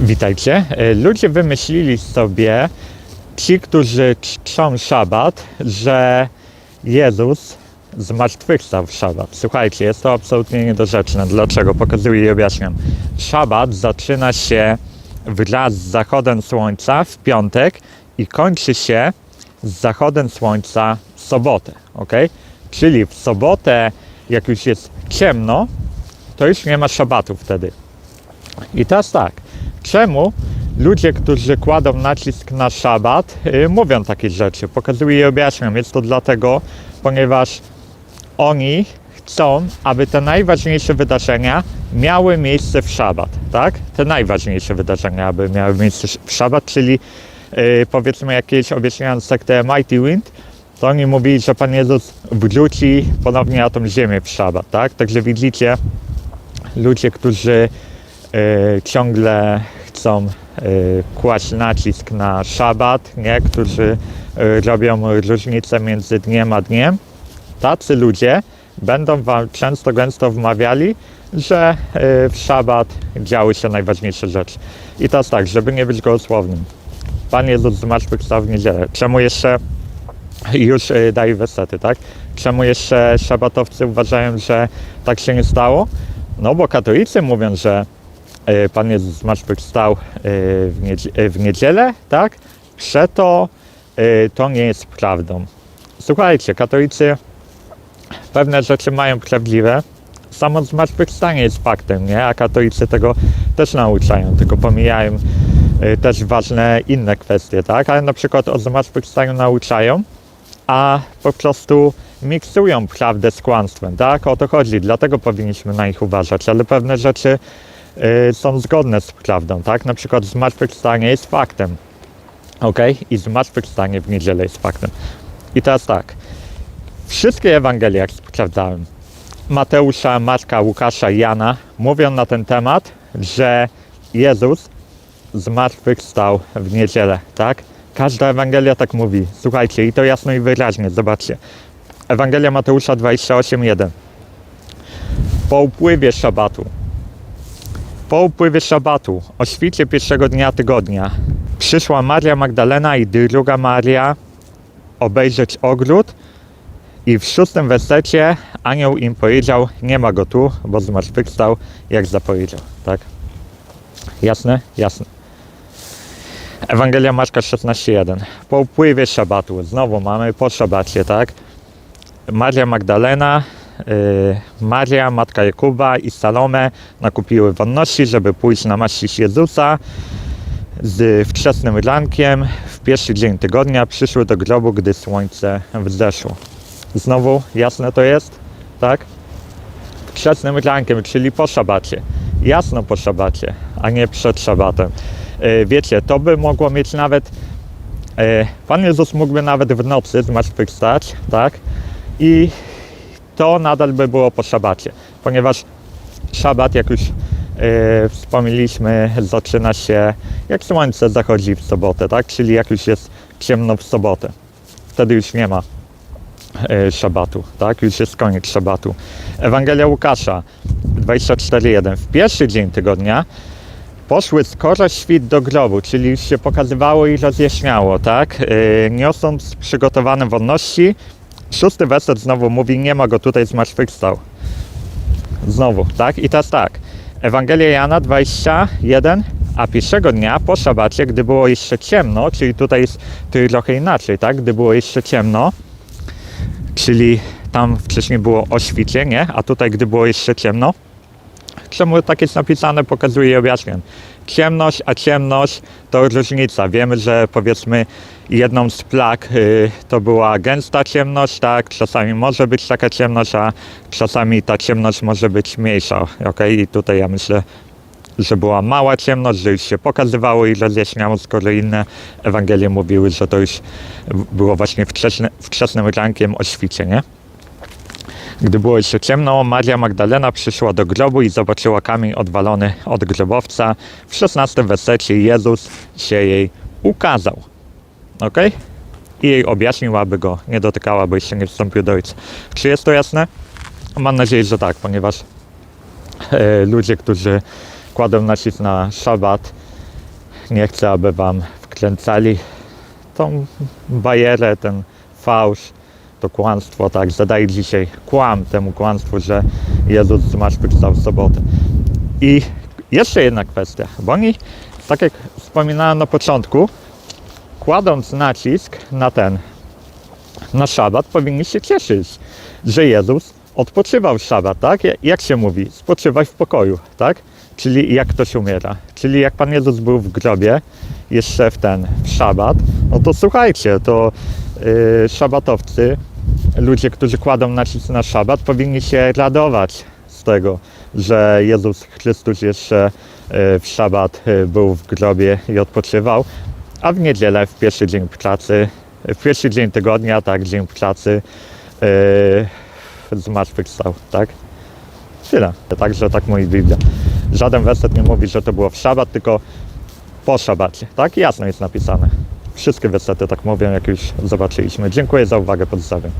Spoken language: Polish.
Witajcie. E, Ludzie wymyślili sobie, ci, którzy czczą szabat, że Jezus zmartwychwstał w szabat. Słuchajcie, jest to absolutnie niedorzeczne. Dlaczego? Pokazuję i objaśniam. Szabat zaczyna się wraz z zachodem słońca w piątek i kończy się z zachodem słońca w sobotę. ok? Czyli w sobotę, jak już jest ciemno, to już nie ma szabatu wtedy. I teraz tak, czemu ludzie, którzy kładą nacisk na szabat, y, mówią takie rzeczy? Pokazuję i objaśniam. Jest to dlatego, ponieważ oni chcą, aby te najważniejsze wydarzenia miały miejsce w szabat, tak? Te najważniejsze wydarzenia, aby miały miejsce w szabat, czyli y, powiedzmy jakieś objaśniając sektę Mighty Wind, to oni mówili, że Pan Jezus wrzuci ponownie na tą ziemię w szabat, tak? Także widzicie, ludzie, którzy y, ciągle chcą y, kłaść nacisk na szabat, nie? którzy y, robią różnicę między dniem a dniem, tacy ludzie będą wam często gęsto wmawiali, że y, w szabat działy się najważniejsze rzeczy. I teraz tak, żeby nie być gołosłownym. Pan Jezus zmartwychwstał w niedzielę. Czemu jeszcze już daje wesety, tak? Czemu jeszcze szabatowcy uważają, że tak się nie stało? No bo katolicy mówią, że Pan Jezus zmartwychwstał y, w, y, w niedzielę, tak? Przeto to nie jest prawdą. Słuchajcie, katolicy pewne rzeczy mają prawdziwe. Samo zmartwychwstanie jest faktem, nie? A katolicy tego też nauczają, tylko pomijają też ważne inne kwestie, tak? Ale na przykład o zmartwychwstaniu nauczają, a po prostu miksują prawdę z kłamstwem, tak? O to chodzi, dlatego powinniśmy na nich uważać, ale pewne rzeczy są zgodne z prawdą, tak? Na przykład zmartwychwstanie jest faktem, ok? I zmartwychwstanie w niedzielę jest faktem. I teraz tak, wszystkie Ewangelie, jak sprawdzałem, Mateusza, Marka, Łukasza Jana mówią na ten temat, że Jezus zmartwychwstał w niedzielę, tak? Każda Ewangelia tak mówi. Słuchajcie, i to jasno i wyraźnie, zobaczcie. Ewangelia Mateusza 28:1. Po upływie szabatu. Po upływie szabatu, o świcie pierwszego dnia tygodnia, przyszła Maria Magdalena i druga Maria obejrzeć ogród i w szóstym wersecie anioł im powiedział, nie ma go tu, bo zmartwychwstał, jak zapowiedział, tak? Jasne? Jasne. Ewangelia Marka 16:1. Po upływie szabatu, znowu mamy po szabacie, tak? Maria Magdalena, Maria, matka Jakuba i Salome nakupiły wonności, żeby pójść namaścić Jezusa. Z wczesnym rankiem, w pierwszy dzień tygodnia, przyszły do grobu, gdy słońce wzeszło. Znowu jasne to jest, tak? Wczesnym rankiem, czyli po szabacie. Jasno po szabacie, a nie przed szabatem. E, Wiecie, to by mogło mieć nawet. e, Pan Jezus mógłby nawet w nocy zmartwychwstać, tak? I to nadal by było po szabacie, ponieważ szabat, jak już e, wspomnieliśmy, zaczyna się jak słońce zachodzi w sobotę, tak? Czyli jak już jest ciemno w sobotę. Wtedy już nie ma e, szabatu, tak? Już jest koniec szabatu. Ewangelia Łukasza 24.1. W pierwszy dzień tygodnia poszły skoro świt do grobu, czyli już się pokazywało i rozjaśniało, tak? E, niosąc przygotowane wonności. Szósty werset znowu mówi, nie ma go tutaj, zmartwychwstał. Znowu, tak? I teraz tak. Ewangelia Jana 21, a pierwszego dnia po szabacie, gdy było jeszcze ciemno, czyli tutaj jest tu trochę inaczej, tak? Gdy było jeszcze ciemno, czyli tam wcześniej było o nie? A tutaj, gdy było jeszcze ciemno. Czemu tak jest napisane, pokazuję i objaśniam. Ciemność, a ciemność to różnica. Wiemy, że powiedzmy jedną z plag y, to była gęsta ciemność, tak? Czasami może być taka ciemność, a czasami ta ciemność może być mniejsza, ok? I tutaj ja myślę, że była mała ciemność, że już się pokazywało i rozjaśniało, skoro inne Ewangelie mówiły, że to już było właśnie wczesne, wczesnym rankiem o świcie, nie? Gdy było jeszcze ciemno, Maria Magdalena przyszła do grobu i zobaczyła kamień odwalony od grobowca. W 16 wersecie Jezus się jej ukazał. Ok? I jej objaśnił, aby go nie dotykała, aby jeszcze nie wstąpił do ojca. Czy jest to jasne? Mam nadzieję, że tak, ponieważ e, ludzie, którzy kładą nacisk na szabat, nie chcę, aby wam wkręcali tą bajerę, ten fałsz, to kłamstwo, tak, zadaję dzisiaj kłam temu kłamstwu, że Jezus zmartwychwstał w sobotę. I jeszcze jedna kwestia, bo oni, tak jak wspominałem na początku, kładąc nacisk na ten, na szabat, powinni się cieszyć, że Jezus odpoczywał w szabat, tak? Ja- Jak się mówi? Spoczywaj w pokoju, tak? Czyli jak ktoś umiera. Czyli jak Pan Jezus był w grobie, jeszcze w ten, w szabat, no to słuchajcie, to szabatowcy, ludzie, którzy kładą nacisk na szabat, powinni się radować z tego, że Jezus Chrystus jeszcze yy, w szabat yy, był w grobie i odpoczywał, a w niedzielę, w pierwszy dzień pracy, w pierwszy dzień tygodnia, tak, dzień pracy, yy, zmartwychwstał, tak? Tyle. Także tak mówi Biblia. Żaden werset nie mówi, że to było w szabat, tylko po szabacie, tak? Jasno jest napisane. Wszystkie wersety tak mówią, jak już zobaczyliśmy. Dziękuję za uwagę, pozdrawiam.